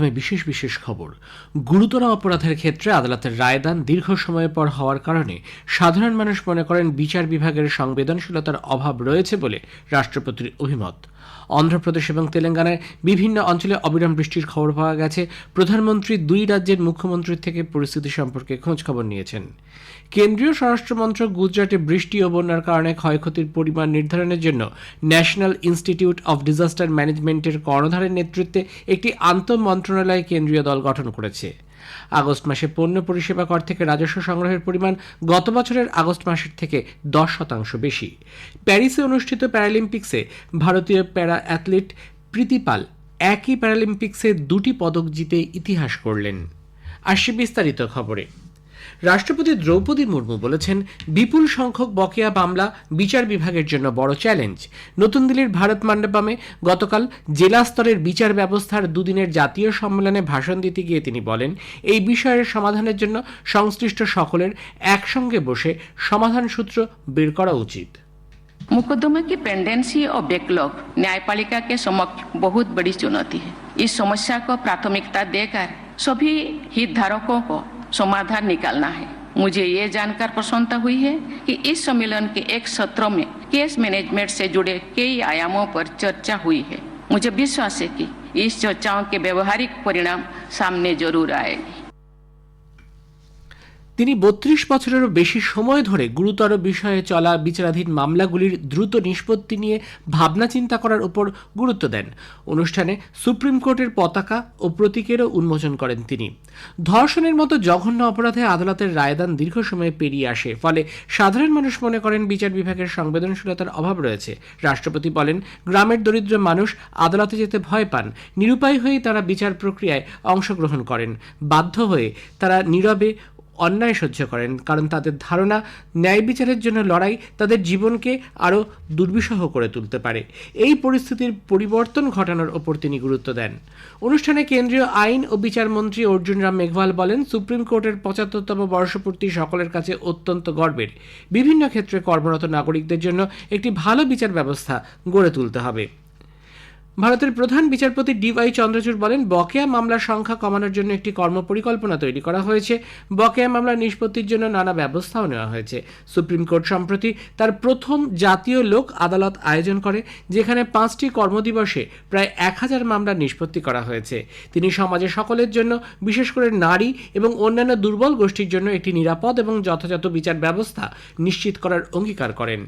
প্রথমে বিশেষ বিশেষ খবর। গুরুতর অপরাধের ক্ষেত্রে আদালতের রায়দান দীর্ঘ সময় পর হওয়ার কারণে সাধারণ মানুষ মনে করেন বিচার বিভাগের সংবেদনশীলতার অভাব রয়েছে বলে রাষ্ট্রপতির অভিমত। অন্ধ্রপ্রদেশ এবং তেলেঙ্গানায় বিভিন্ন অঞ্চলে অবিরাম বৃষ্টির খবর পাওয়া গেছে। প্রধানমন্ত্রী দুই রাজ্যের মুখ্যমন্ত্রীর থেকে পরিস্থিতি সম্পর্কে খোঁজখবর নিয়েছেন। কেন্দ্রীয় স্বরাষ্ট্র মন্ত্রক গুজরাটে বৃষ্টি ও বন্যার কারণে ক্ষয়ক্ষতির পরিমাণ নির্ধারণের জন্য ন্যাশনাল ইনস্টিটিউট অব ডিজাস্টার ম্যানেজমেন্টের কর্ণধারের নেতৃত্বে একটি আন্তঃ মন্ত্রণালয় কেন্দ্রীয় দল গঠন করেছে। আগস্ট মাসে পণ্য পরিষেবা কর থেকে রাজস্ব সংগ্রহের পরিমাণ গত বছরের আগস্ট মাসের থেকে দশ শতাংশ বেশি। প্যারিসে অনুষ্ঠিত প্যারালিম্পিক্সে ভারতীয় প্যারা অ্যাথলিট প্রীতিপাল একই প্যারালিম্পিক্সে দুটি পদক জিতে ইতিহাস করলেন আসছে বিস্তারিত খবরে। রাষ্ট্রপতি দ্রৌপদী মুর্মু বলেছেন বিপুল সংখ্যক বকেয়া মামলা বিচার বিভাগের জন্য বড় চ্যালেঞ্জ নতুন দিল্লির ভারত মণ্ডপমে গতকাল জেলা স্তরের বিচার ব্যবস্থার দুদিনের জাতীয় সম্মেলনে ভাষণ দিতে গিয়ে তিনি বলেন এই বিষয়ের সমাধানের জন্য সংশ্লিষ্ট সকলের একসঙ্গে বসে সমাধান সূত্র বের করা উচিত मुकदमे की पेंडेंसी और बैकलॉग न्यायपालिका के समक्ष बहुत बड़ी चुनौती है इस समस्या को प्राथमिकता देकर सभी हितधारकों को समाधान निकालना है। मुझे ये जानकर प्रसन्नता हुई है कि इस सम्मेलन के एक सत्र में केस मैनेजमेंट से जुड़े कई आयामों पर चर्चा हुई है। मुझे विश्वास है कि इस चर्चाओं के व्यवहारिक परिणाम सामने ज़रूर आएँगे। তিনি বত্রিশ বছরেরও বেশি সময় ধরে গুরুতর বিষয়ে চলা বিচারাধীন মামলাগুলির দ্রুত নিষ্পত্তি নিয়ে ভাবনা চিন্তা করার উপর গুরুত্ব দেন। অনুষ্ঠানে সুপ্রিম কোর্টের পতাকা ও প্রতীকেরও উন্মোচন করেন তিনি। ধর্ষণের মতো জঘন্য অপরাধে আদালতের রায়দান দীর্ঘ সময় পেরিয়ে আসে, ফলে সাধারণ মানুষ মনে করেন বিচার বিভাগের সংবেদনশীলতার অভাব রয়েছে। রাষ্ট্রপতি বলেন, গ্রামের দরিদ্র মানুষ আদালতে যেতে ভয় পান। নিরুপায় হয়েই তারা বিচার প্রক্রিয়ায় অংশগ্রহণ করেন। বাধ্য হয়ে তারা নীরবে অন্যায় সহ্য করেন, কারণ তাদের ধারণা ন্যায় বিচারের জন্য লড়াই তাদের জীবনকে আরও দুর্বিষহ করে তুলতে পারে। এই পরিস্থিতির পরিবর্তন ঘটানোর ওপর তিনি গুরুত্ব দেন। অনুষ্ঠানে কেন্দ্রীয় আইন ও বিচার মন্ত্রী অর্জুন রাম মেঘওয়াল বলেন, সুপ্রিম কোর্টের পঁচাত্তরতম বর্ষপূর্তি সকলের কাছে অত্যন্ত গর্বের। বিভিন্ন ক্ষেত্রে কর্মরত নাগরিকদের জন্য একটি ভালো বিচার ব্যবস্থা গড়ে তুলতে হবে। ভারতের প্রধান বিচারপতি ডিওয়াই চন্দ্রচূড় বলেন, বকেয়া মামলার সংখ্যা কমানোর জন্য একটি কর্মপরিকল্পনা তৈরি করা হয়েছে। বকেয়া মামলা নিষ্পত্তির জন্য নানা ব্যবস্থাও নেওয়া হয়েছে। সুপ্রিম কোর্ট সম্প্রতি তার প্রথম জাতীয় লোক আদালত আয়োজন করে, যেখানে পাঁচটি কর্মদিবসে প্রায় এক হাজার মামলা নিষ্পত্তি করা হয়েছে। তিনি সমাজে সকলের জন্য, বিশেষ করে নারী এবং অন্যান্য দুর্বল গোষ্ঠীর জন্য একটি নিরাপদ এবং যথাযথ বিচার ব্যবস্থা নিশ্চিত করার অঙ্গীকার করেন।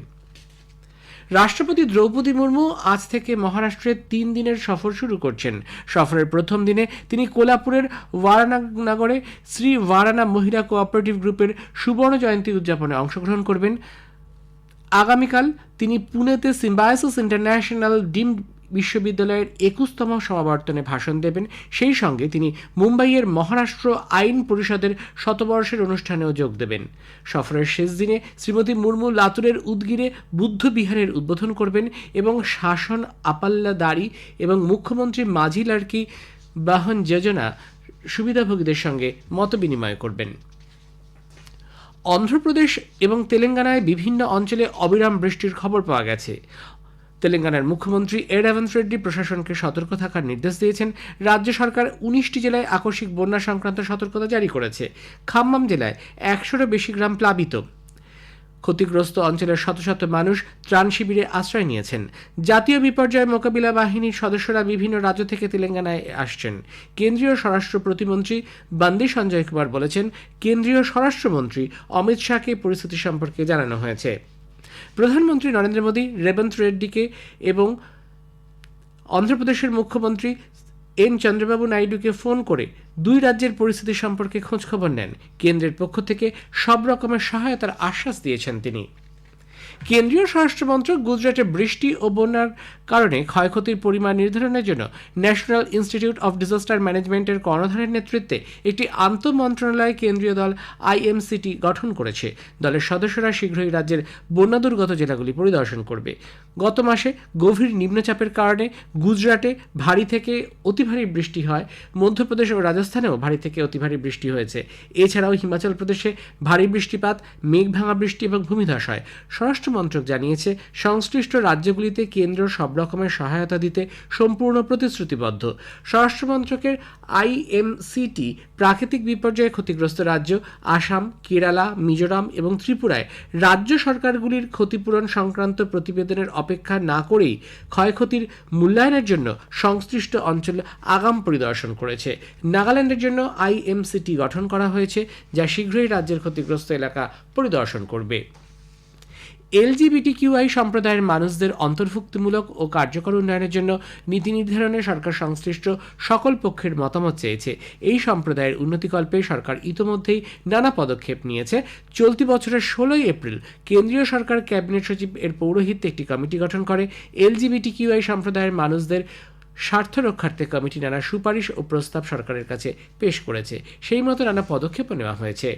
রাষ্ট্রপতি দ্রৌপদী মুর্মু আজ থেকে মহারাষ্ট্রের তিন দিনের সফর শুরু করছেন। সফরের প্রথম দিনে তিনি কোলাপুরের ওয়ারানাগরে শ্রী ওয়ারানা মহিলা কোঅপারেটিভ গ্রুপের সুবর্ণ জয়ন্তী উদযাপনে অংশগ্রহণ করবেন। আগামীকাল তিনি পুনেতে সিম্বায়োসিস ইন্টারন্যাশনাল ডিমড বিশ্ববিদ্যালয়ের একুশতম সমাবর্তনে ভাষণ দেবেন। সেই সঙ্গে তিনি মুম্বাইয়ের মহারাষ্ট্র আইন পরিষদের শতবর্ষের অনুষ্ঠানেও যোগ দেবেন। সফরের শেষ দিনে শ্রীমতী মুর্মু লাতুরের উদ্গিরে বুদ্ধ বিহারের উদ্বোধন করবেন এবং শাসন আপাল্লাদারি এবং মুখ্যমন্ত্রী মাঝি লাড়কি বাহন যোজনা সুবিধাভোগীদের সঙ্গে মতবিনিময় করবেন। অন্ধ্রপ্রদেশ এবং তেলেঙ্গানায় বিভিন্ন অঞ্চলে অবিরাম বৃষ্টির খবর পাওয়া গেছে। তেলেঙ্গানার মুখ্যমন্ত্রী এ রেবন্ত রেড্ডি প্রশাসনকে সতর্ক থাকার নির্দেশ দিয়েছেন। রাজ্য সরকার উনিশটি জেলায় আকস্মিক বন্যা সংক্রান্ত সতর্কতা জারি করেছে। খাম্মাম জেলায় একশোরও বেশি গ্রাম প্লাবিত। ক্ষতিগ্রস্ত অঞ্চলের শত শত মানুষ ত্রাণ শিবিরে আশ্রয় নিয়েছেন। জাতীয় বিপর্যয় মোকাবিলা বাহিনীর সদস্যরা বিভিন্ন রাজ্য থেকে তেলেঙ্গানায় আসছেন। কেন্দ্রীয় স্বরাষ্ট্র প্রতিমন্ত্রী বান্দি সঞ্জয় কুমার বলেছেন, কেন্দ্রীয় স্বরাষ্ট্রমন্ত্রী অমিত শাহকে পরিস্থিতি সম্পর্কে জানানো হয়েছে। প্রধানমন্ত্রী নরেন্দ্র মোদী, রেবন্ত রেড্ডিকে এবং অন্ধ্রপ্রদেশের মুখ্যমন্ত্রী এন চন্দ্রবাবু নাইডুকে ফোন করে দুই রাজ্যের পরিস্থিতি সম্পর্কে খোঁজখবর নেন। কেন্দ্রের পক্ষ থেকে সব রকমের সহায়তার আশ্বাস দিয়েছেন তিনি। কেন্দ্রীয় স্বরাষ্ট্র মন্ত্রক গুজরাটে বৃষ্টি ও বন্যার কারণে ক্ষয়ক্ষতির পরিমাণ নির্ধারণের জন্য ন্যাশনাল ইনস্টিটিউট অফ ডিজাস্টার ম্যানেজমেন্টের কর্ণধারের নেতৃত্বে একটি আন্তঃ মন্ত্রণালয় কেন্দ্রীয় দল আইএমসিটি গঠন করেছে। দলের সদস্যরা শীঘ্রই রাজ্যের বন্যা দুর্গত জেলাগুলি পরিদর্শন করবে। গত মাসে গভীর নিম্নচাপের কারণে গুজরাটে ভারী থেকে অতি ভারী বৃষ্টি হয়। মধ্যপ্রদেশ ও রাজস্থানেও ভারী থেকে অতি ভারী বৃষ্টি হয়েছে। এছাড়াও হিমাচল প্রদেশে ভারী বৃষ্টিপাত মেঘ ভাঙা বৃষ্টি এবং ভূমিধস হয়। স্বরাষ্ট্র স্বরাষ্ট্র মন্ত্রক জানিয়েছে, সংশ্লিষ্ট রাজ্যগুলিতে কেন্দ্র সব রকমের সহায়তা দিতে সম্পূর্ণ প্রতিশ্রুতিবদ্ধ। স্বরাষ্ট্র মন্ত্রকের আইএমসিটি প্রাকৃতিক বিপর্যয়ে ক্ষতিগ্রস্ত রাজ্য আসাম, কেরালা, মিজোরাম এবং ত্রিপুরায় রাজ্য সরকারগুলির ক্ষতিপূরণ সংক্রান্ত প্রতিবেদনের অপেক্ষা না করেই ক্ষয়ক্ষতির মূল্যায়নের জন্য সংশ্লিষ্ট অঞ্চলে আগাম পরিদর্শন করেছে। নাগাল্যান্ডের জন্য আইএমসিটি গঠন করা হয়েছে, যা শীঘ্রই রাজ্যের ক্ষতিগ্রস্ত এলাকা পরিদর্শন করবে। এলজিবিটিকিউআই সম্প্রদায়ের মানুষদের অন্তর্ভুক্তিমূলক ও কার্যকর উন্নয়নের জন্য নীতি নির্ধারণে সরকার সংশ্লিষ্ট সকল পক্ষের মতামত চেয়েছে। এই সম্প্রদায়ের উন্নতিকল্পে সরকার ইতোমধ্যেই নানা পদক্ষেপ নিয়েছে। চলতি বছরের ষোলোই এপ্রিল কেন্দ্রীয় সরকার ক্যাবিনেট সচিব এর পৌরোহিত্যে একটি কমিটি গঠন করে। এলজিবিটিকিউআই সম্প্রদায়ের মানুষদের স্বার্থ রক্ষার্থে কমিটি নানা সুপারিশ ও প্রস্তাব সরকারের কাছে পেশ করেছে। সেই মতো নানা পদক্ষেপও নেওয়া হয়েছে।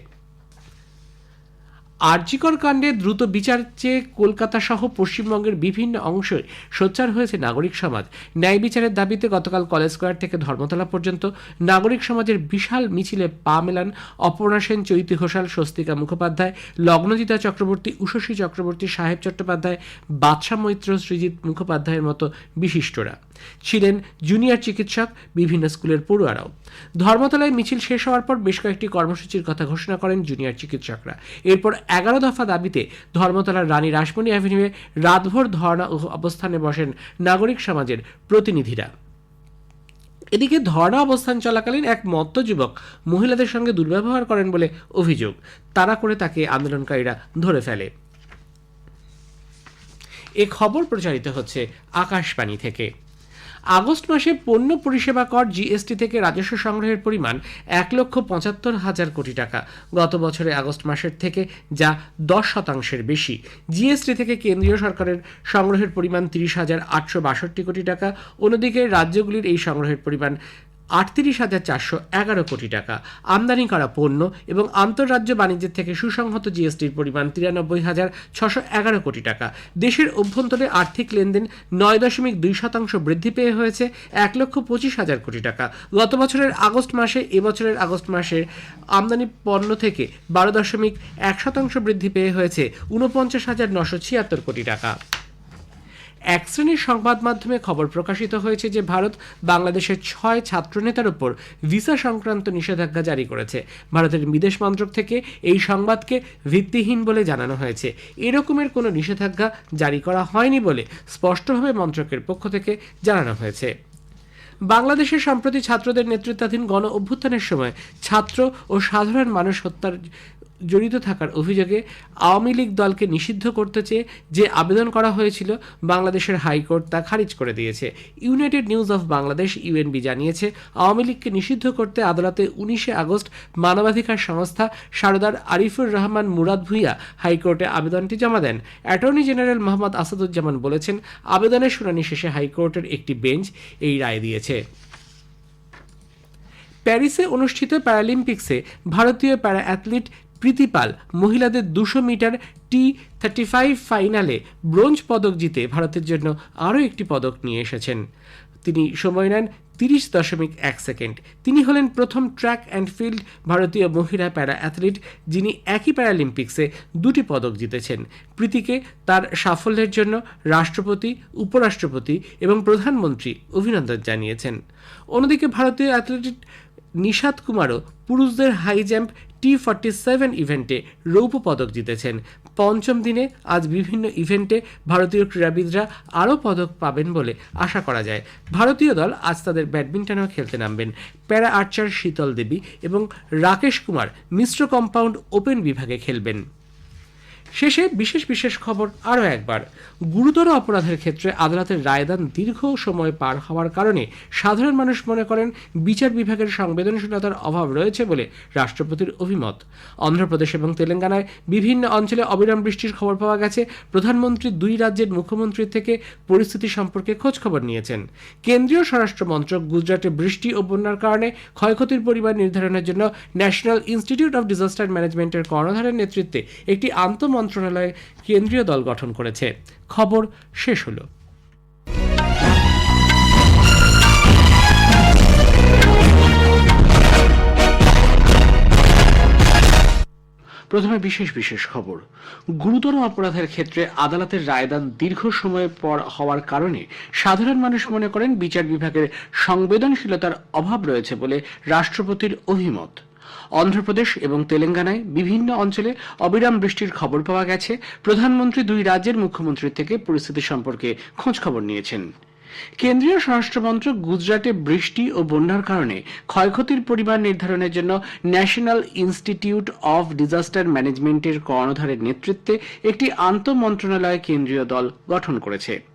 আরজিকর কাণ্ডে দ্রুত বিচার চেয়ে কলকাতা সহ পশ্চিমবঙ্গের বিভিন্ন অংশে সোচ্চার হয়েছে নাগরিক সমাজ। ন্যায় বিচারের দাবিতে গতকাল কলেজ স্কোয়ার থেকে ধর্মতলা পর্যন্ত নাগরিক সমাজের বিশাল মিছিলে পা মেলান অপর্ণা সেন, চৈতি ঘোষাল, স্বস্তিকা মুখোপাধ্যায়, লগ্নজিতা চক্রবর্তী উষসী চক্রবর্তী, সাহেব চট্টোপাধ্যায় বাদশা মৈত্র, সৃজিত মুখোপাধ্যায়ের মতো বিশিষ্টরা। ছিলেন জুনিয়র চিকিৎসক বিভিন্ন স্কুলের পড়ুয়ারাও। ধর্মতলায় মিছিল শেষ হওয়ার পর বেশ কয়েকটি কর্মসূচির কথা ঘোষণা করেন জুনিয়র চিকিৎসকরা। এরপর এগারো দফা দাবিতে ধর্মতলার রানী রাসমণি অ্যাভিনিউয়ে রাতভর ধর্ণা অবস্থানে বসেন নাগরিক সমাজের প্রতিনিধিরা। এদিকে ধর্ণা অবস্থান চলাকালীন এক মত্ত যুবক মহিলাদের সঙ্গে দুর্ব্যবহার করেন বলে অভিযোগ। তারা করে তাকে আন্দোলনকারীরা ধরে ফেলে। এ খবর প্রচারিত হচ্ছে আকাশবাণী থেকে। আগস্ট মাসে পণ্য পরিষেবা কর জিএসটি থেকে রাজস্ব সংগ্রহের পরিমাণ এক লক্ষ পঁচাত্তর হাজার কোটি টাকা। গত বছরে আগস্ট মাসের থেকে যা দশ শতাংশের বেশি। জিএসটি থেকে কেন্দ্রীয় সরকারের সংগ্রহের পরিমাণ তিরিশ হাজার আটশো বাষট্টি কোটি টাকা। অন্যদিকে রাজ্যগুলির এই সংগ্রহের পরিমাণ আটত্রিশ হাজার চারশো এগারো কোটি টাকা। আমদানি করা পণ্য এবং আন্তঃরাজ্য বাণিজ্যের থেকে সুসংহত জিএসটির পরিমাণ তিরানব্বই হাজার ছশো এগারো কোটি টাকা। দেশের অভ্যন্তরে আর্থিক লেনদেন নয় দশমিক দুই শতাংশ বৃদ্ধি পেয়ে হয়েছে এক লক্ষ পঁচিশ হাজার কোটি টাকা। গত বছরের আগস্ট মাসে এবছরের আগস্ট মাসের আমদানি পণ্য থেকে বারো দশমিক এক শতাংশ বৃদ্ধি পেয়ে হয়েছে ঊনপঞ্চাশ হাজার নশো ছিয়াত্তর কোটি টাকা। এক শ্রেণির সংবাদ মাধ্যমে খবর প্রকাশিত হয়েছে যে ভারত বাংলাদেশের ছয় ছাত্রনেতার উপর ভিসা সংক্রান্ত নিষেধাজ্ঞা জারি করেছে। ভারতের বিদেশ মন্ত্রক থেকে এই সংবাদকে ভিত্তিহীন বলে জানানো হয়েছে। এরকমের কোনো নিষেধাজ্ঞা জারি করা হয়নি বলে স্পষ্টভাবে মন্ত্রকের পক্ষ থেকে জানানো হয়েছে। বাংলাদেশের সম্প্রতি ছাত্রদের নেতৃত্বাধীন গণ অভ্যুত্থানের সময় ছাত্র ও সাধারণ মানুষ হত্যার জড়িত থাকার অভিযোগে আওয়ামী লীগ দলকে নিষিদ্ধ করতে চেয়ে যে আবেদন করা হয়েছিল, বাংলাদেশের হাইকোর্ট তা খারিজ করে দিয়েছে। United News of Bangladesh, UNB, জানিয়েছে, আওয়ামী লীগকে নিষিদ্ধ করতে আদালতে উনিশে আগস্ট মানবাধিকার সংস্থা সারদার আরিফুর রহমান মুরাদ ভুইয়া হাইকোর্টে আবেদনটি জমা দেন। অ্যাটর্নি জেনারেল মোহাম্মদ আসাদুজ্জামান বলেছেন, আবেদনের শুনানি শেষে হাইকোর্টের একটি বেঞ্চ এই রায় দিয়েছে। প্যারিসে অনুষ্ঠিত প্যারালিম্পিক্সে ভারতীয় প্যারা অ্যাথলিট প্রীতি পাল মহিলাদের দুশো মিটার টি থার্টি ফাইভ ফাইনালে ব্রোঞ্জ পদক জিতে ভারতের জন্য আরও একটি পদক নিয়ে এসেছেন। তিনি সময় নেন তিরিশ দশমিক এক সেকেন্ড। তিনি হলেন প্রথম ট্র্যাক অ্যান্ড ফিল্ড ভারতীয় মহিলা প্যারা অ্যাথলিট যিনি একই প্যারালিম্পিক্সে দুটি পদক জিতেছেন। প্রীতিকে তার সাফল্যের জন্য রাষ্ট্রপতি, উপরাষ্ট্রপতি এবং প্রধানমন্ত্রী অভিনন্দন জানিয়েছেন। অন্যদিকে ভারতীয় অ্যাথলেটিক নিশাদ কুমারও পুরুষদের high jump T forty seven ইভেন্টে রৌপ্য পদক জিতেছেন। পঞ্চম দিনে আজ বিভিন্ন ইভেন্টে ভারতীয় ক্রীড়াবিদরা আরও পদক পাবেন বলে আশা করা যায়। ভারতীয় দল আজ তাদের ব্যাডমিন্টনেও খেলতে নামবেন। প্যারা আর্চার শীতল দেবী এবং রাকেশ কুমার মিশ্র কম্পাউন্ড ওপেন বিভাগে খেলবেন। শেষে বিশেষ বিশেষ খবর আরও একবার। গুরুতর অপরাধের ক্ষেত্রে আদালতের রায়দান দীর্ঘ সময় পার হওয়ার কারণে সাধারণ মানুষ মনে করেন বিচার বিভাগের সংবেদনশীলতার অভাব রয়েছে বলে রাষ্ট্রপতির অভিমত। অন্ধ্রপ্রদেশ এবং তেলেঙ্গানায় বিভিন্ন অঞ্চলে অবিরাম বৃষ্টির খবর পাওয়া গেছে। প্রধানমন্ত্রী দুই রাজ্যের মুখ্যমন্ত্রীর থেকে পরিস্থিতি সম্পর্কে খোঁজখবর নিয়েছেন। কেন্দ্রীয় স্বরাষ্ট্র মন্ত্রক গুজরাটে বৃষ্টি ও বন্যার কারণে ক্ষয়ক্ষতির পরিমাণ নির্ধারণের জন্য ন্যাশনাল ইনস্টিটিউট অফ ডিজাস্টার ম্যানেজমেন্টের কর্ণধারের নেতৃত্বে একটি আন্তঃ মন্ত্রণালয় কেন্দ্রীয় দল গঠন করেছে। খবর শেষ হলো। প্রথমে বিশেষ বিশেষ খবর। গুরুতর অপরাধের ক্ষেত্রে আদালতের রায়দান দীর্ঘ সময় পর হওয়ার কারণে সাধারণ মানুষ মনে করেন বিচার বিভাগের সংবেদনশীলতার অভাব রয়েছে বলে রাষ্ট্রপতির অভিমত। অন্ধ্রপ্রদেশ এবং তেলেঙ্গানায় বিভিন্ন অঞ্চলে অবিরাম বৃষ্টির খবর পাওয়া গেছে। প্রধানমন্ত্রী দুই রাজ্যের মুখ্যমন্ত্রীর থেকে পরিস্থিতি সম্পর্কে খোঁজ খবর নিয়েছেন। কেন্দ্রীয় স্বরাষ্ট্রমন্ত্রক গুজরাটে বৃষ্টি ও বন্যার কারণে ক্ষয়ক্ষতির পরিমাণ নির্ধারণের জন্য ন্যাশনাল ইনস্টিটিউট অফ ডিজাস্টার ম্যানেজমেন্টের কর্ণধারের নেতৃত্বে একটি আন্তঃমন্ত্রণালয় কেন্দ্রীয় দল গঠন করেছে।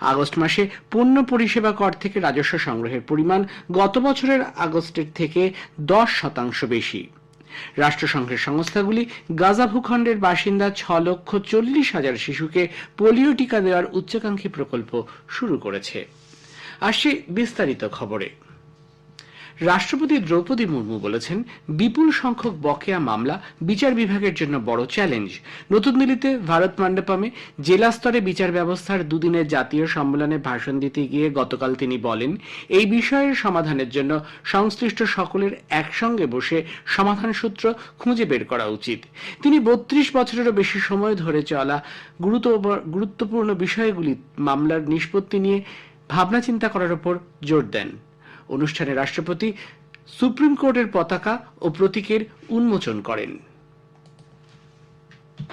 আগস্ট মাসে পণ্য পরিষেবা কর থেকে রাজস্ব সংগ্রহের পরিমাণ গত বছরের আগস্টের থেকে দশ শতাংশ বেশি। রাষ্ট্রসংঘের সংস্থাগুলি গাজা ভূখণ্ডের বাসিন্দা ছ লক্ষ চল্লিশ হাজার শিশুকে পোলিও টিকা দেওয়ার উচ্চাকাঙ্ক্ষী প্রকল্প শুরু করেছে। আসছে বিস্তারিত খবরে। রাষ্ট্রপতি দ্রৌপদী মুর্মু বলেছেন, বিপুল সংখ্যক বকেয়া মামলা বিচার বিভাগের জন্য বড় চ্যালেঞ্জ। নতুন দিল্লিতে ভারত মণ্ডপমে জেলা স্তরে বিচার ব্যবস্থার দুদিনের জাতীয় সম্মেলনে ভাষণ দিতে গিয়ে গতকাল তিনি বলেন, এই বিষয়ের সমাধানের জন্য সংশ্লিষ্ট সকলের একসঙ্গে বসে সমাধান সূত্র খুঁজে বের করা উচিত। তিনি বত্রিশ বছরেরও বেশি সময় ধরে চলা গুরুত্ব- গুরুত্বপূর্ণ বিষয়গুলি মামলার নিষ্পত্তি নিয়ে ভাবনা চিন্তা করার উপর জোর দেন। অনুষ্ঠানে রাষ্ট্রপতি সুপ্রিম কোর্টের পতাকা ও প্রতীকের উন্মোচন করেন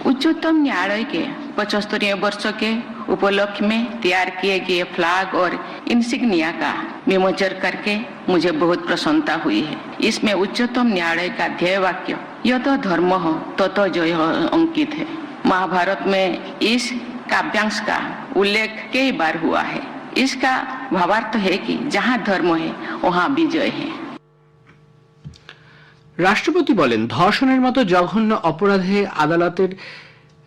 उच्चतम न्यायालय के पचहत्तरवें वर्ष के उपलक्ष्य में तैयार किए गए फ्लैग और इंसिग्निया का विमोचन करके मुझे बहुत प्रसन्नता हुई है इसमें उच्चतम न्यायालय का ध्येय वाक्य यह तो धर्म हो तो तो जय हो अंकित है महाभारत में इस काव्यांश का उल्लेख कई बार हुआ है इसका भावार्थ है कि जहाँ धर्म है वहाँ विजय है রাষ্ট্রপতি বলেন ধর্ষণের মতো জঘন্য অপরাধে আদালতের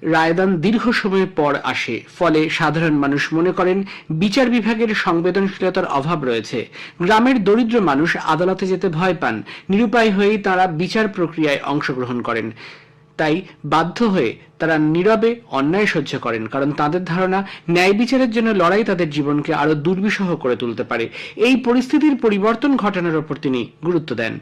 রায়দান দীর্ঘ সময় পর আসে ফলে সাধারণ মানুষ মনে করেন বিচার বিভাগের সংবেদনশীলতার অভাব রয়েছে গ্রামের দরিদ্র মানুষ আদালতে যেতে ভয় পান নিরুপায় হয়েই তারা বিচার প্রক্রিয়ায় অংশগ্রহণ করেন তাই বাধ্য হয়ে তারা নীরবে অন্যায় সহ্য করেন, কারণ তাদের ধারণা ন্যায় বিচারের জন্য লড়াই তাদের জীবনকে আরও দুর্বিষহ করে তুলতে পারে। এই পরিস্থিতির পরিবর্তন ঘটানোর উপর তিনি গুরুত্ব দেন।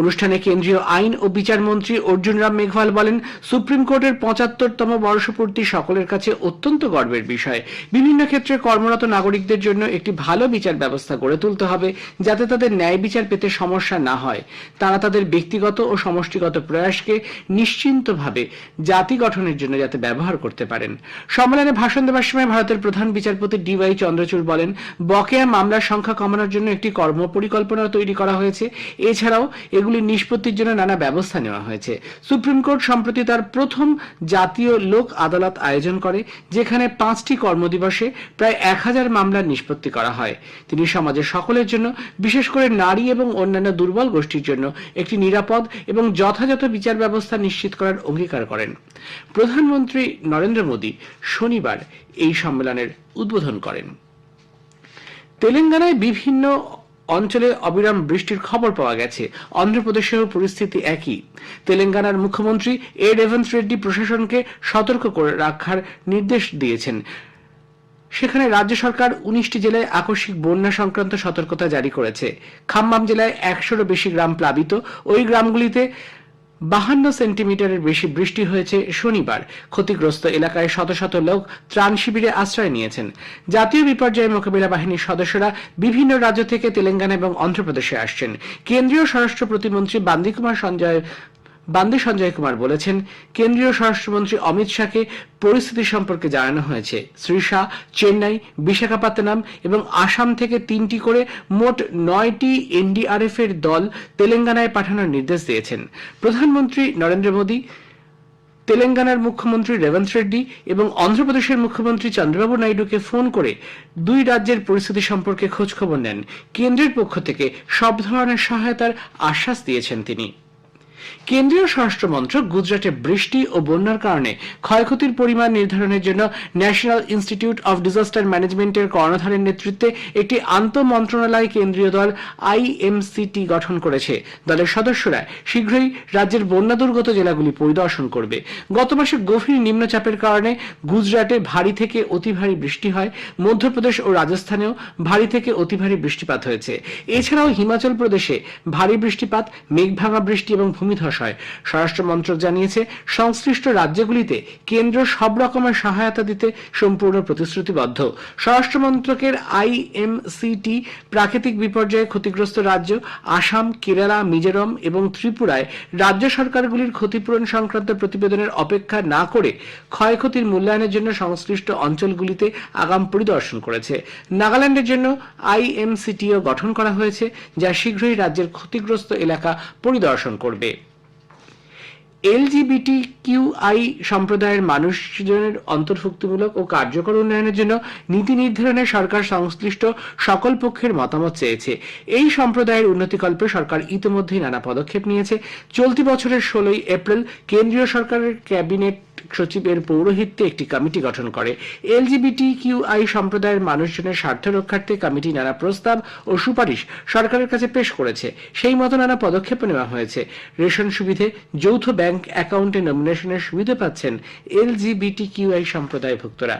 অনুষ্ঠানে কেন্দ্রীয় আইন ও বিচার মন্ত্রী অর্জুন রাম মেঘওয়াল বলেন, সুপ্রিম কোর্টের পঁচাত্তরতম বর্ষপূর্তি সকলের কাছে অত্যন্ত গর্বের বিষয়। বিভিন্ন ক্ষেত্রে কর্মরত নাগরিকদের জন্য একটি ভালো বিচার ব্যবস্থা গড়ে তুলতে হবে, যাতে তাদের ন্যায় বিচার পেতে সমস্যা না হয়। তারা তাদের ব্যক্তিগত ও সমষ্টিগত প্রয়াসকে নিশ্চিন্তভাবে জাতি গঠনের জন্য যাতে ব্যবহার করতে পারেন। সম্মেলনে ভাষণ দেওয়ার সময় ভারতের প্রধান বিচারপতি ডিওয়াই চন্দ্রচূড় বলেন, বকেয়া মামলার সংখ্যা কমানোর জন্য একটি কর্ম পরিকল্পনা তৈরি করা হয়েছে। এছাড়াও এগুলি নিষ্পত্তির জন্য নানা ব্যবস্থা নেওয়া হয়েছে। সুপ্রিম কোর্ট সম্প্রতি তার প্রথম জাতীয় লোক আদালত আয়োজন করে, যেখানে পাঁচটি কর্মদিবসে প্রায় এক হাজার মামলার নিষ্পত্তি করা হয়। তিনি সমাজের সকলের জন্য, বিশেষ করে নারী এবং অন্যান্য দুর্বল গোষ্ঠীর জন্য একটি নিরাপদ এবং যথাযথ বিচার ব্যবস্থা নিশ্চিত করার অঙ্গীকার করেন। প্রধানমন্ত্রী নরেন্দ্র মোদী শনিবার এই সম্মেলনের উদ্বোধন করেন। তেলেঙ্গানায় বিভিন্ন অঞ্চলে অবিরাম বৃষ্টির খবর পাওয়া গেছে। অন্ধ্রপ্রদেশেও পরিস্থিতি একই। তেলেঙ্গানার মুখ্যমন্ত্রী এ রেভেন্স রেড্ডি প্রশাসনকে সতর্ক করে রাখার নির্দেশ দিয়েছেন। সেখানে রাজ্য সরকার উনিশটি জেলায় আকস্মিক বন্যা সংক্রান্ত সতর্কতা জারি করেছে। খাম্বাম জেলায় একশোরও বেশি গ্রাম প্লাবিত। ওই গ্রামগুলিতে বাহান্ন সেন্টিমিটারের বেশি বৃষ্টি হয়েছে শনিবার। ক্ষতিগ্রস্ত এলাকায় শত শত লোক ত্রাণ শিবিরে আশ্রয় নিয়েছেন। জাতীয় বিপর্যয় মোকাবিলা বাহিনীর সদস্যরা বিভিন্ন রাজ্য থেকে তেলেঙ্গানা এবং অন্ধ্রপ্রদেশে আসছেন। কেন্দ্রীয় স্বরাষ্ট্র প্রতিমন্ত্রী বান্দি কুমার সঞ্জয় বান্দি সঞ্জয় কুমার বলেছেন, কেন্দ্রীয় স্বরাষ্ট্রমন্ত্রী অমিত শাহকে পরিস্থিতি সম্পর্কে জানানো হয়েছে। শ্রী শাহ চেন্নাই, বিশাখাপত্তনম এবং আসাম থেকে তিনটি করে মোট নয়টি এনডিআরএফ এর দল তেলেঙ্গানায় পাঠানোর নির্দেশ দিয়েছেন। প্রধানমন্ত্রী নরেন্দ্র মোদী, তেলেঙ্গানার মুখ্যমন্ত্রী রেবন্ত রেড্ডি এবং অন্ধ্রপ্রদেশের মুখ্যমন্ত্রী চন্দ্রবাবু নাইডুকে ফোন করে দুই রাজ্যের পরিস্থিতি সম্পর্কে খোঁজখবর নেন। কেন্দ্রের পক্ষ থেকে সব ধরনের সহায়তার আশ্বাস দিয়েছেন তিনি। কেন্দ্রীয় স্বরাষ্ট্র মন্ত্রক গুজরাটে বৃষ্টি ও বন্যার কারণে ক্ষয়ক্ষতির পরিমাণ নির্ধারণের জন্য ন্যাশনাল ইনস্টিটিউট অফ ডিজাস্টার ম্যানেজমেন্টের কর্ণধারের নেতৃত্বে একটি আন্তঃ মন্ত্রণালয় কেন্দ্রীয় দল আইএমসিটি গঠন করেছে। দলের সদস্যরা শীঘ্রই রাজ্যের বন্যা দুর্গত জেলাগুলি পরিদর্শন করবে। গত মাসে গভীর নিম্নচাপের কারণে গুজরাটে ভারী থেকে অতি ভারী বৃষ্টি হয়। মধ্যপ্রদেশ ও রাজস্থানেও ভারী থেকে অতি ভারী বৃষ্টিপাত হয়েছে। এছাড়াও হিমাচল প্রদেশে ভারী বৃষ্টিপাত, মেঘভাঙা বৃষ্টি এবং ভূমি ভূমিধস হয় স্বরাষ্ট্র মন্ত্রক জানিয়েছে, সংশ্লিষ্ট রাজ্যগুলিতে কেন্দ্র সব রকমের সহায়তা দিতে সম্পূর্ণ প্রতিশ্রুতিবদ্ধ। স্বরাষ্ট্র মন্ত্রকের আইএমসিটি প্রাকৃতিক বিপর্যয়ে ক্ষতিগ্রস্ত রাজ্য আসাম, কেরালা, মিজোরাম এবং ত্রিপুরায় রাজ্য সরকারগুলির ক্ষতিপূরণ সংক্রান্ত প্রতিবেদনের অপেক্ষা না করে ক্ষয়ক্ষতির মূল্যায়নের জন্য সংশ্লিষ্ট অঞ্চলগুলিতে আগাম পরিদর্শন করেছে। নাগাল্যান্ডের জন্য আইএমসিটিও গঠন করা হয়েছে, যা শীঘ্রই রাজ্যের ক্ষতিগ্রস্ত এলাকা পরিদর্শন করবে। এলজিবিটি কিউআই সম্প্রদায়ের মানুষজনের অন্তর্ভুক্তিমূলক ও কার্যকর উন্নয়নের জন্য নীতি নির্ধারণে সরকার সংশ্লিষ্ট সকল পক্ষের মতামত চেয়েছে। এই সম্প্রদায়ের উন্নতিকল্পে সরকার ইতিমধ্যেই নানা পদক্ষেপ নিয়েছে। চলতি বছরের ষোলোই এপ্রিল কেন্দ্রীয় সরকারের ক্যাবিনেট সচিবের পৌরোহিত্যে একটি কমিটি গঠন করে। এলজিবিটি কিউআই সম্প্রদায়ের মানুষজনের স্বার্থ রক্ষার্থে কমিটি নানা প্রস্তাব ও সুপারিশ সরকারের কাছে পেশ করেছে। সেই মতো নানা পদক্ষেপ নেওয়া হয়েছে। রেশন সুবিধে, যৌথ ব্যাংক অ্যাকাউন্টে নমিনেশনের সুবিধা পাচ্ছেন এলজিবিটি কিউআই সম্প্রদায়ভুক্তরা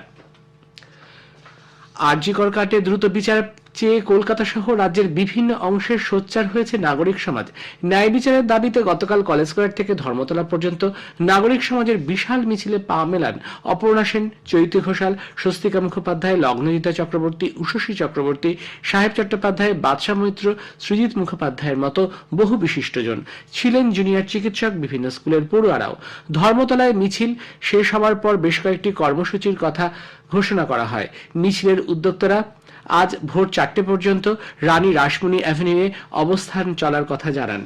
আরজিকর কাটে দ্রুত বিচার চেয়ে কলকাতা সহ রাজ্যের বিভিন্ন অংশের সোচ্চার হয়েছে নাগরিক সমাজ। ন্যায় বিচারের দাবিতে গতকাল কলেজ স্কোয়ার থেকে ধর্মতলা পর্যন্ত নাগরিক সমাজের বিশাল মিছিলে পা মেলান অপর্ণা সেন, চৈতী ঘোষাল, স্বস্তিকা মুখোপাধ্যায়, লগ্নজিতা চক্রবর্তী, উষসী চক্রবর্তী, সাহেব চট্টোপাধ্যায় বাদশাহ মৈত্র, সৃজিত মুখোপাধ্যায়ের মতো বহু বিশিষ্টজন। ছিলেন জুনিয়র চিকিৎসক বিভিন্ন স্কুলের পড়ুয়ারাও। ধর্মতলায় মিছিল শেষ হওয়ার পর বেশ কয়েকটি কর্মসূচির কথা ঘোষণা করা হয়। মিছিলের উদ্যোক্তারা আজ ভোর চারটে পর্যন্ত রানী রাসমণি অ্যাভিনিউয়ে অবস্থান চলার কথা জানান।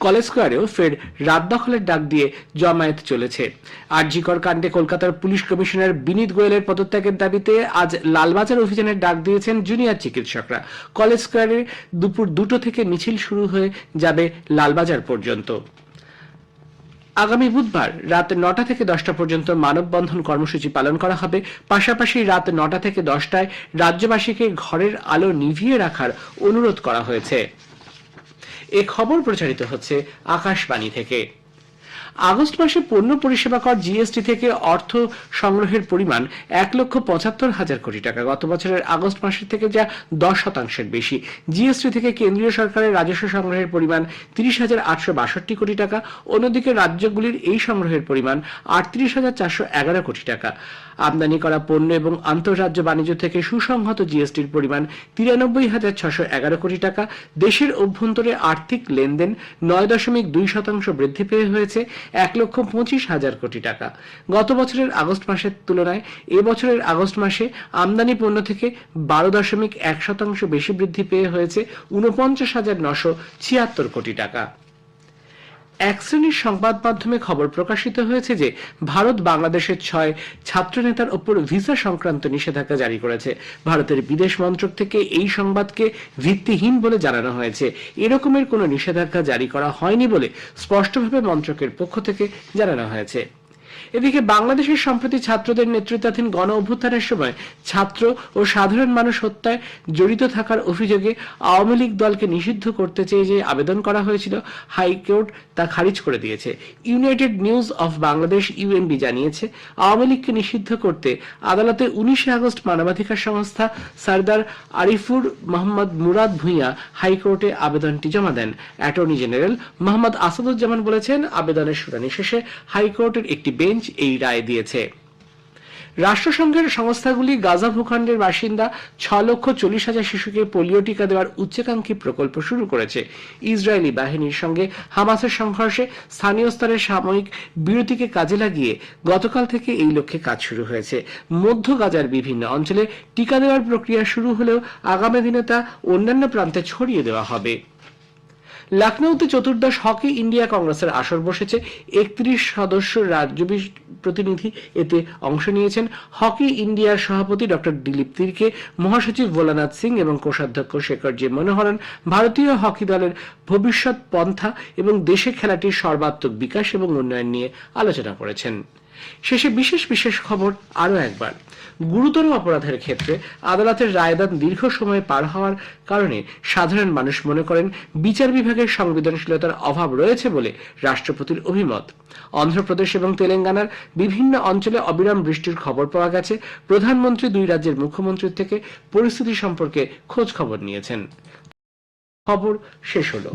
কলেজ স্কোয়ারেও ফের রাত দখলের ডাক দিয়ে জমায়েত চলেছে। আরজিকর কাণ্ডে কলকাতার পুলিশ কমিশনার বিনীত গোয়েলের পদত্যাগের দাবিতে আজ লালবাজার অভিযানের ডাক দিয়েছেন জুনিয়র চিকিৎসকরা। কলেজ স্কোয়ারে দুপুর দুটো থেকে মিছিল শুরু হয়ে যাবে লালবাজার পর্যন্ত। আগামী বুধবার রাত নটা থেকে দশটা পর্যন্ত মানববন্ধন কর্মসূচি পালন করা হবে। পাশাপাশি রাত নটা থেকে দশটায় রাজ্যবাসীকে ঘরের আলো নিভিয়ে রাখার অনুরোধ করা হয়েছে। এ খবর প্রচারিত হচ্ছে আকাশবাণী থেকে। আগস্ট মাসে পণ্য পরিষেবা কর জিএসটি থেকে অর্থ সংগ্রহের পরিমাণ এক লক্ষ পঁচাত্তর হাজার কোটি টাকা। গত বছরের আগস্ট মাসের থেকে যা দশ শতাংশের বেশি। জিএসটি থেকে কেন্দ্রীয় সরকারের রাজস্ব সংগ্রহের পরিমাণ তিরিশ হাজার আটশো বাষট্টি কোটি টাকা। অন্যদিকে রাজ্যগুলির এই সংগ্রহের পরিমাণ আটত্রিশ হাজার চারশো এগারো কোটি টাকা। আমদানি করা পণ্য এবং আন্তঃরাজ্য বাণিজ্য থেকে সুসংহত জিএসটির পরিমাণ তিরানব্বই হাজার ছশো এগারো কোটি টাকা। দেশের অভ্যন্তরে আর্থিক লেনদেন নয় দশমিক দুই শতাংশ বৃদ্ধি পেয়ে হয়েছে। এক লক্ষ পঁচিশ হাজার কোটি টাকা। গত বছরের আগস্ট মাসের তুলনায় এবছরের বছরের আগস্ট মাসে আমদানি পণ্য থেকে বারো দশমিক এক শতাংশ বেশি বৃদ্ধি পেয়ে হয়েছে উনপঞ্চাশ হাজার নশো ছিয়াত্তর কোটি টাকা। এক শ্রেণির সংবাদ মাধ্যমে খবর প্রকাশিত হয়েছে যে ভারত বাংলাদেশের ছয় ছাত্রনেতার ওপর ভিসা সংক্রান্ত নিষেধাজ্ঞা জারি করেছে। ভারতের বিদেশ মন্ত্রক থেকে এই সংবাদকে ভিত্তিহীন বলে জানানো হয়েছে। এরকমের কোনো নিষেধাজ্ঞা জারি করা হয়নি বলে স্পষ্টভাবে মন্ত্রকের পক্ষ থেকে জানানো হয়েছে। এদিকে বাংলাদেশের সম্প্রতি ছাত্রদের নেতৃত্বাধীন গণ অভ্যুত্থানের সময় ছাত্র ও সাধারণ মানুষ হত্যায় জড়িত থাকার অভিযোগে আওয়ামী লীগ দলকে নিষিদ্ধ করতে চেয়ে যে আবেদন করা হয়েছিল, হাইকোর্ট তা খারিজ করে দিয়েছে। United News of Bangladesh, UNB জানিয়েছে, আওয়ামী লীগকে নিষিদ্ধ করতে আদালতে উনিশে আগস্ট মানবাধিকার সংস্থা সরদার আরিফুর মোহাম্মদ মুরাদ ভূঁইয়া হাইকোর্টে আবেদনটি জমা দেন। অ্যাটর্নি জেনারেল মোহাম্মদ আসাদুজ্জামান বলেছেন, আবেদনের শুনানি শেষে হাইকোর্টের একটি বেঞ্চ এই রায় দিয়েছে। রাষ্ট্রসংঘের সংস্থাগুলি গাজা ভূখণ্ডের বাসিন্দা ছ লক্ষ চল্লিশ হাজার শিশুকে পোলিও টিকা দেওয়ার উচ্চাকাঙ্ক্ষী প্রকল্প শুরু করেছে। ইসরায়েলি বাহিনীর সঙ্গে হামাসের সংঘর্ষে স্থানীয় স্তরে সাময়িক বিরতিকে কাজে লাগিয়ে গতকাল থেকে এই লক্ষ্যে কাজ শুরু হয়েছে। মধ্য গাজার বিভিন্ন অঞ্চলে টিকা দেওয়ার প্রক্রিয়া শুরু হলেও আগামী দিনে তা অন্যান্য প্রান্তে ছড়িয়ে দেওয়া হবে। লখনৌতে চতুর্দশ হকি ইন্ডিয়া কংগ্রেসের আসর বসেছে। একত্রিশ সদস্য রাজ্য প্রতিনিধি এতে অংশ নিয়েছেন। হকি ইন্ডিয়ার সভাপতি ডক্টর দিলীপ তিরকে, মহাসচিব ভোলানাথ সিং এবং কোষাধ্যক্ষ শেখর জে মনোহরন, ভারতীয় হকি দলের ভবিষ্যৎ পন্থা এবং দেশে খেলাটির সর্বাত্মক বিকাশ এবং উন্নয়ন নিয়ে আলোচনা করেছেন। শেষে বিশেষ বিশেষ খবর আরও একবার। গুরুতর অপরাধের ক্ষেত্রে আদালতের রায়দান দীর্ঘ সময় পার হওয়ার কারণে সাধারণ মানুষ মনে করেন বিচার বিভাগের সংবেদনশীলতার অভাব রয়েছে বলে রাষ্ট্রপতির অভিমত। অন্ধ্রপ্রদেশ এবং তেলেঙ্গানার বিভিন্ন অঞ্চলে অবিরাম বৃষ্টির খবর পাওয়া গেছে। প্রধানমন্ত্রী দুই রাজ্যের মুখ্যমন্ত্রীর থেকে পরিস্থিতি সম্পর্কে খোঁজ খবর নিয়েছেন। খবর শেষ হলো।